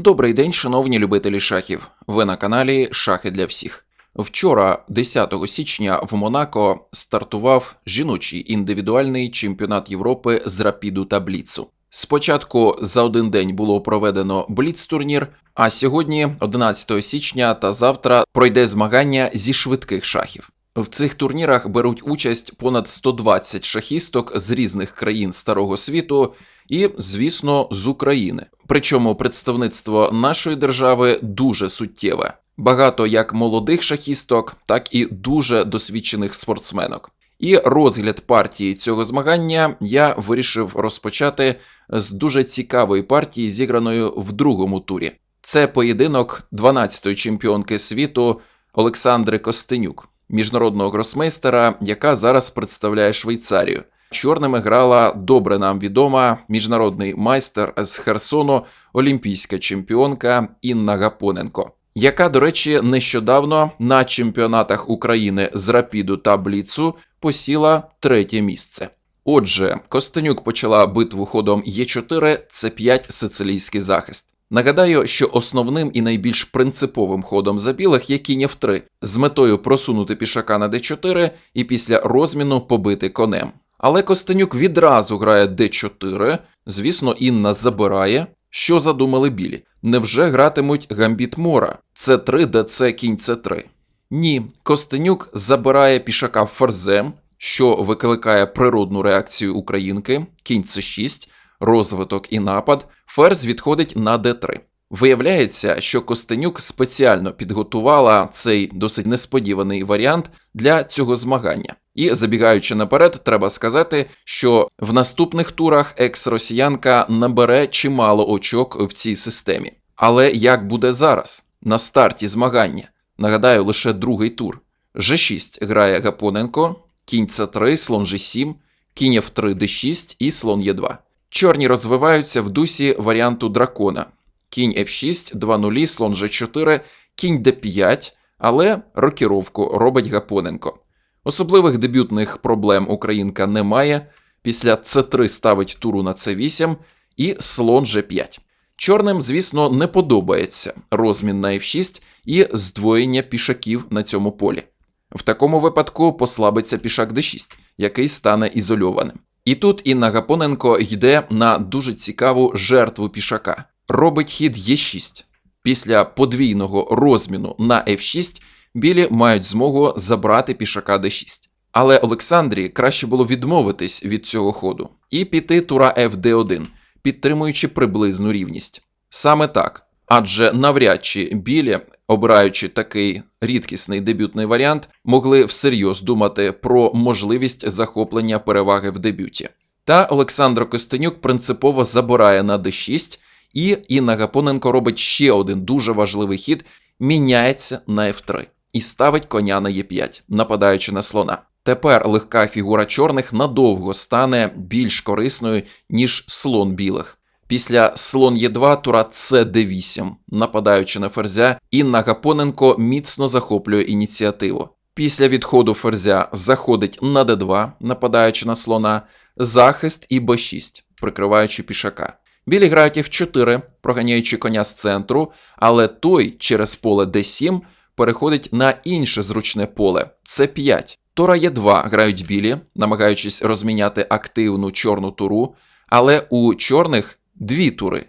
Добрий день, шановні любителі шахів. Ви на каналі Шахи для всіх. Вчора, 10 січня, в Монако стартував жіночий індивідуальний чемпіонат Європи з рапіду та бліцу. Спочатку за один день було проведено бліц-турнір, а сьогодні, 11 січня та завтра, пройде змагання зі швидких шахів. В цих турнірах беруть участь понад 120 шахісток з різних країн старого світу і, звісно, з України. Причому представництво нашої держави дуже суттєве. Багато як молодих шахісток, так і дуже досвідчених спортсменок. І розгляд партії цього змагання я вирішив розпочати з дуже цікавої партії, зіграної в другому турі. Це поєдинок 12-ї чемпіонки світу Олександри Костенюк, міжнародного гросмейстера, яка зараз представляє Швейцарію. Чорними грала добре нам відома міжнародний майстер з Херсону, олімпійська чемпіонка Інна Гапоненко, яка, до речі, нещодавно на чемпіонатах України з рапіду та бліцу посіла третє місце. Отже, Костенюк почала битву ходом Е4, С5 сицилійський захист. Нагадаю, що основним і найбільш принциповим ходом за білих є кінь F3 з метою просунути пішака на d4 і після розміну побити конем. Але Костенюк відразу грає d4, звісно, Інна забирає. Що задумали білі? Невже гратимуть гамбіт Мора? С3, ДЦ, кінь С3? Ні, Костенюк забирає пішака ферзем, що викликає природну реакцію українки, кінь С6, розвиток і напад, ферзь відходить на d3. Виявляється, що Костенюк спеціально підготувала цей досить несподіваний варіант для цього змагання. І забігаючи наперед, треба сказати, що в наступних турах екс-росіянка набере чимало очок в цій системі. Але як буде зараз? На старті змагання? Нагадаю, лише другий тур. G6 грає Гапоненко, кінь С3, слон G7, кінь F3, D6 і слон Е2. Чорні розвиваються в дусі варіанту дракона. Кінь F6, 2 нулі, слон G4, кінь D5, але рокіровку робить Гапоненко. Особливих дебютних проблем українка не має. Після С3 ставить туру на С8 і слон G5. Чорним, звісно, не подобається розмін на F6 і здвоєння пішаків на цьому полі. В такому випадку послабиться пішак D6, який стане ізольованим. І тут Інна Гапоненко йде на дуже цікаву жертву пішака. Робить хід Е6. Після подвійного розміну на F6 білі мають змогу забрати пішака d6. Але Олександрі краще було відмовитись від цього ходу і піти тура FD1, підтримуючи приблизну рівність. Саме так. Адже навряд чи білі, обираючи такий рідкісний дебютний варіант, могли всерйоз думати про можливість захоплення переваги в дебюті. Та Олександр Костенюк принципово забирає на d6, і Інна Гапоненко робить ще один дуже важливий хід, міняється на f3 і ставить коня на Е5, нападаючи на слона. Тепер легка фігура чорних надовго стане більш корисною, ніж слон білих. Після слон Е2 тура С8, нападаючи на ферзя, Інна Гапоненко міцно захоплює ініціативу. Після відходу ферзя заходить на d2, нападаючи на слона, захист і b6, прикриваючи пішака. Білі грають f4, проганяючи коня з центру, але той через поле d7 переходить на інше зручне поле С5. Тура Е2 грають білі, намагаючись розміняти активну чорну туру, але у чорних дві тури.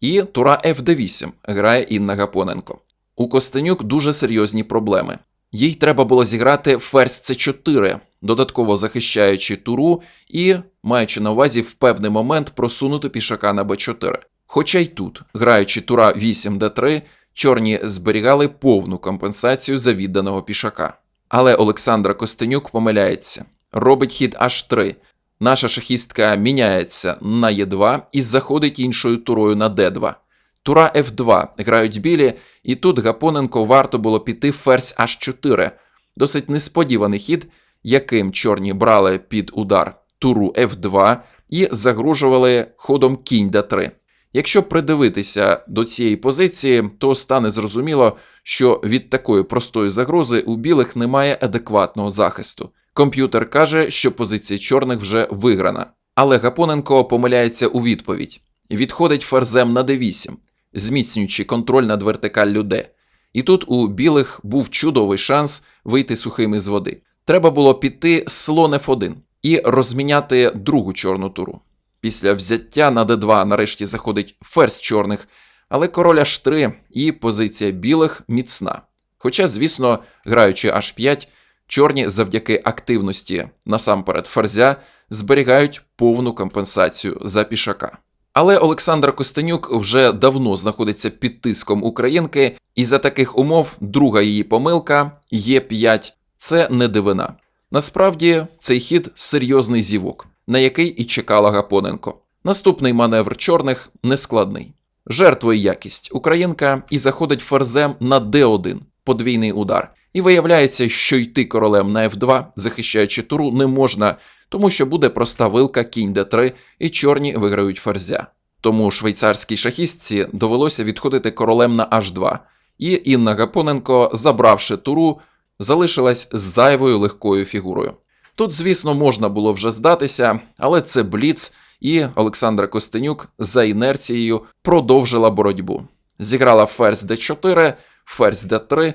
І тура F8 грає Інна Гапоненко. У Костенюк дуже серйозні проблеми. Їй треба було зіграти ферзь С4, додатково захищаючи туру і маючи на увазі в певний момент просунути пішака на Б4. Хоча й тут, граючи тура 8 Д3, чорні зберігали повну компенсацію за відданого пішака. Але Олександра Костенюк помиляється, робить хід H3. Наша шахістка міняється на Е2 і заходить іншою турою на Д2. Тура F2 грають білі, і тут Гапоненко варто було піти ферзь H4. Досить несподіваний хід, яким чорні брали під удар туру F2 і загрожували ходом кінь d3. Якщо придивитися до цієї позиції, то стане зрозуміло, що від такої простої загрози у білих немає адекватного захисту. Комп'ютер каже, що позиція чорних вже виграна. Але Гапоненко помиляється у відповідь. Відходить ферзем на d8. зміцнюючи контроль над вертикаллю Д. І тут у білих був чудовий шанс вийти сухим із води. Треба було піти слон F1 і розміняти другу чорну туру. Після взяття на d2 нарешті заходить ферзь чорних, але король h3 і позиція білих міцна. Хоча, звісно, граючи h5, чорні завдяки активності насамперед ферзя зберігають повну компенсацію за пішака. Але Олександр Костенюк вже давно знаходиться під тиском українки, і за таких умов друга її помилка Е5 це не дивина. Насправді цей хід серйозний зівок, на який і чекала Гапоненко. Наступний маневр чорних нескладний. Жертвує якість українка і заходить ферзем на d1, подвійний удар. І виявляється, що йти королем на f2, захищаючи туру, не можна, тому що буде проста вилка кінь d3, і чорні виграють ферзя. Тому швейцарській шахістці довелося відходити королем на h2, і Інна Гапоненко, забравши туру, залишилась з зайвою легкою фігурою. Тут, звісно, можна було вже здатися, але це бліц, і Олександра Костенюк за інерцією продовжила боротьбу. Зіграла ферзь d4, ферзь d3.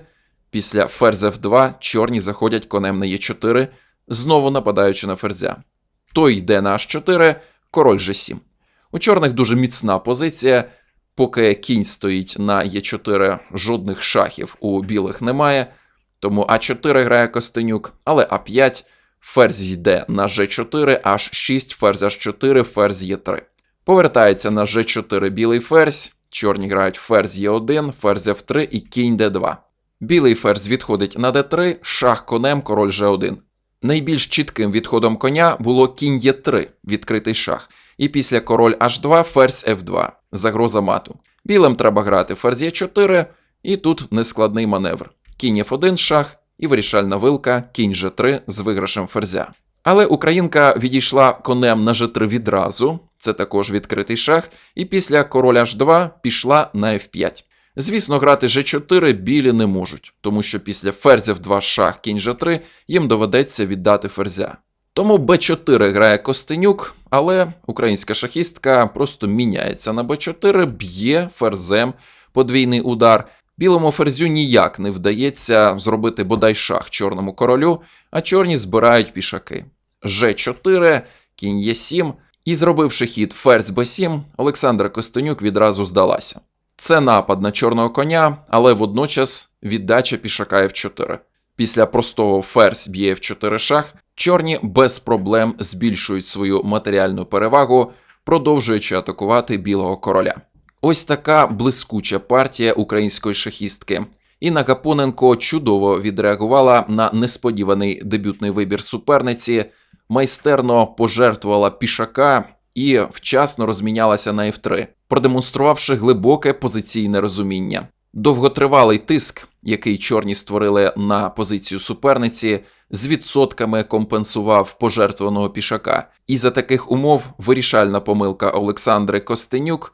Після ферзь f2 чорні заходять конем на e4, знову нападаючи на ферзя. Той йде на h4, король g7. У чорних дуже міцна позиція. Поки кінь стоїть на Е4, жодних шахів у білих немає. Тому А4 грає Костенюк, але А5, ферзь йде на Ж4, H6, ферзь H4, ферзь Е3. Повертається на Ж4 білий ферзь, чорні грають ферзь Е1, ферзь F3 і кінь Д2. Білий ферзь відходить на Д3, шах конем, король Ж1. Найбільш чітким відходом коня було кінь Е3, відкритий шах. І після король H2, ферзь F2, загроза мату. Білим треба грати ферзь Е4, і тут нескладний маневр. Кінь F1 шах і вирішальна вилка, кінь G3 з виграшем ферзя. Але українка відійшла конем на G3 відразу, це також відкритий шах, і після короля H2 пішла на F5. Звісно, грати G4 білі не можуть, тому що після ферзя в 2 шах кінь G3 їм доведеться віддати ферзя. Тому Б4 грає Костенюк, але українська шахістка просто міняється на Б4, б'є ферзем подвійний удар. Білому ферзю ніяк не вдається зробити бодай шах чорному королю, а чорні збирають пішаки. Ж4, кінь Е7, і зробивши хід ферзь Б7, Олександра Костенюк відразу здалася. Це напад на чорного коня, але водночас віддача пішака F4. Після простого ферзь б'є F4 шах, чорні без проблем збільшують свою матеріальну перевагу, продовжуючи атакувати білого короля. Ось така блискуча партія української шахістки. Інна Гапоненко чудово відреагувала на несподіваний дебютний вибір суперниці, майстерно пожертвувала пішака і вчасно розмінялася на F3, продемонструвавши глибоке позиційне розуміння. Довготривалий тиск, який чорні створили на позицію суперниці, з відсотками компенсував пожертвованого пішака, і за таких умов вирішальна помилка Олександри Костенюк